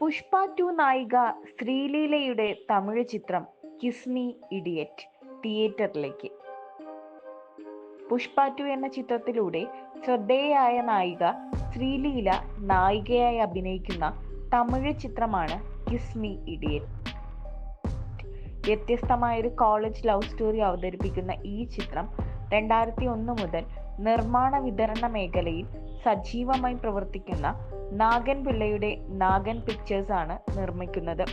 Pushpa to നായിക ശ്രീലീലയുടെ തമിഴ് ചിത്രം കിസ്മി idiot തിയേറ്ററിലേക്ക് പുഷ്പ ടു എന്ന ചിത്രത്തിലൂടെ ശ്രദ്ധേയയായ നായിക ശ്രീലീല നായികയായി അഭിനയിക്കുന്ന തമിഴ് ചിത്രമാണ് കിസ്മി ഇഡിയറ്റ് വ്യത്യസ്തമായൊരു കോളേജ് ലവ് സ്റ്റോറി അവതരിപ്പിക്കുന്ന ഈ ചിത്രം രണ്ടായിരത്തി ഒന്ന് മുതൽ നിർമ്മാണ വിതരണ മേഖലയിൽ സജീവമായി പ്രവർത്തിക്കുന്ന നാഗൻ പിള്ളയുടെ നാഗൻ പിക്ചേഴ്സ് ആണ് നിർമ്മിക്കുന്നത്.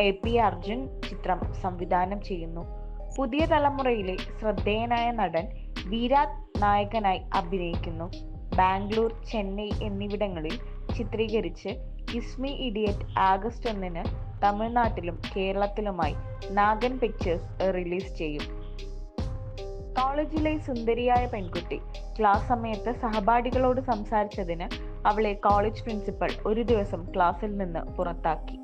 എ പി അർജുൻ ചിത്രം സംവിധാനം ചെയ്യുന്നു. പുതിയ തലമുറയിലെ ശ്രദ്ധേയനായ നടൻ വിരാട് നായകനായി അഭിനയിക്കുന്നു. ബാംഗ്ലൂർ ചെന്നൈ എന്നിവിടങ്ങളിൽ ചിത്രീകരിച്ച് കിസ്മി ഇഡിയറ്റ് ആഗസ്റ്റ് ഒന്നിന് തമിഴ്നാട്ടിലും കേരളത്തിലുമായി നാഗൻ പിക്ചേഴ്സ് റിലീസ് ചെയ്യും. കോളേജിലെ സുന്ദരിയായ പെൺകുട്ടി. ക്ലാസ് സമയത്ത് സഹപാഠികളോട് സംസാരിച്ചതിന് അവളെ കോളേജ് പ്രിൻസിപ്പൽ ഒരു ദിവസം ക്ലാസ്സിൽ നിന്ന് പുറത്താക്കി.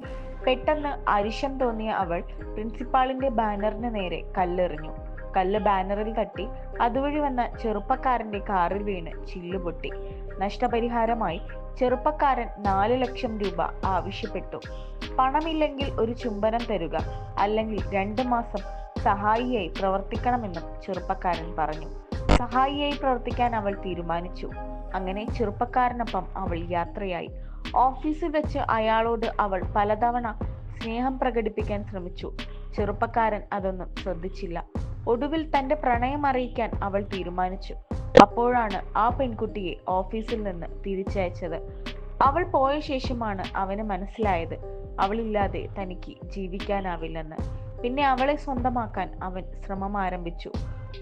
പെട്ടെന്ന് അരിശം തോന്നിയ അവൾ പ്രിൻസിപ്പാളിന്റെ ബാനറിന് നേരെ കല്ലെറിഞ്ഞു. കല്ല് ബാനറിൽ തട്ടി അതുവഴി വന്ന ചെറുപ്പക്കാരന്റെ കാറിൽ വീണ് ചില്ലുപൊട്ടി നഷ്ടപരിഹാരമായി ചെറുപ്പക്കാരൻ നാല് ലക്ഷം രൂപ ആവശ്യപ്പെട്ടു. പണമില്ലെങ്കിൽ ഒരു ചുംബനം തരുക അല്ലെങ്കിൽ രണ്ടു മാസം സഹായിയായി പ്രവർത്തിക്കണമെന്നും ചെറുപ്പക്കാരൻ പറഞ്ഞു. സഹായിയായി പ്രവർത്തിക്കാൻ അവൾ തീരുമാനിച്ചു. അങ്ങനെ ചെറുപ്പക്കാരനൊപ്പം അവൾ യാത്രയായി. ഓഫീസിൽ വെച്ച് അയാളോട് അവൾ പലതവണ സ്നേഹം പ്രകടിപ്പിക്കാൻ ശ്രമിച്ചു. ചെറുപ്പക്കാരൻ അതൊന്നും ശ്രദ്ധിച്ചില്ല. ഒടുവിൽ തന്റെ പ്രണയം അറിയിക്കാൻ അവൾ തീരുമാനിച്ചു. അപ്പോഴാണ് ആ പെൺകുട്ടിയെ ഓഫീസിൽ നിന്ന് തിരിച്ചയച്ചത്. അവൾ പോയ ശേഷമാണ് അവന് മനസ്സിലായത്. അവളില്ലാതെ തനിക്ക് ജീവിക്കാനാവില്ലെന്ന്. പിന്നെ അവളെ സ്വന്തമാക്കാൻ അവൻ ശ്രമം ആരംഭിച്ചു.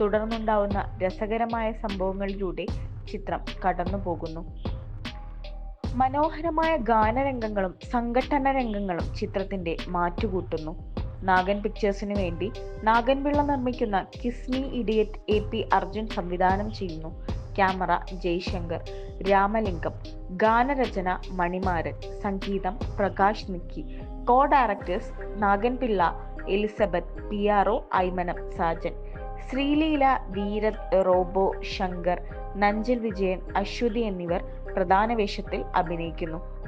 തുടർന്നുണ്ടാവുന്ന രസകരമായ സംഭവങ്ങളിലൂടെ ചിത്രം കടന്നു പോകുന്നു മനോഹരമായ ഗാനരംഗങ്ങളും സംഘട്ടന രംഗങ്ങളും ചിത്രത്തിന്റെ മാറ്റുകൂട്ടുന്നു. നാഗൻ പിക്ചേഴ്സിനു വേണ്ടി നാഗൻപിള്ള നിർമ്മിക്കുന്ന kiss me idiot A P Arjun സംവിധാനം ചെയ്യുന്നു. ക്യാമറ ജയ്ശങ്കർ രാമലിംഗം ഗാനരചന മണിമാരൻ സംഗീതം Prakash Nikki co directors Naganpillai Elizabeth P R O Aymanam Sajan. Sreeleela Veerath Robo Shankar Nanjal Vijayan Aswathy എന്നിവർ പ്രധാന വേഷത്തിൽ അഭിനയിക്കുന്നു.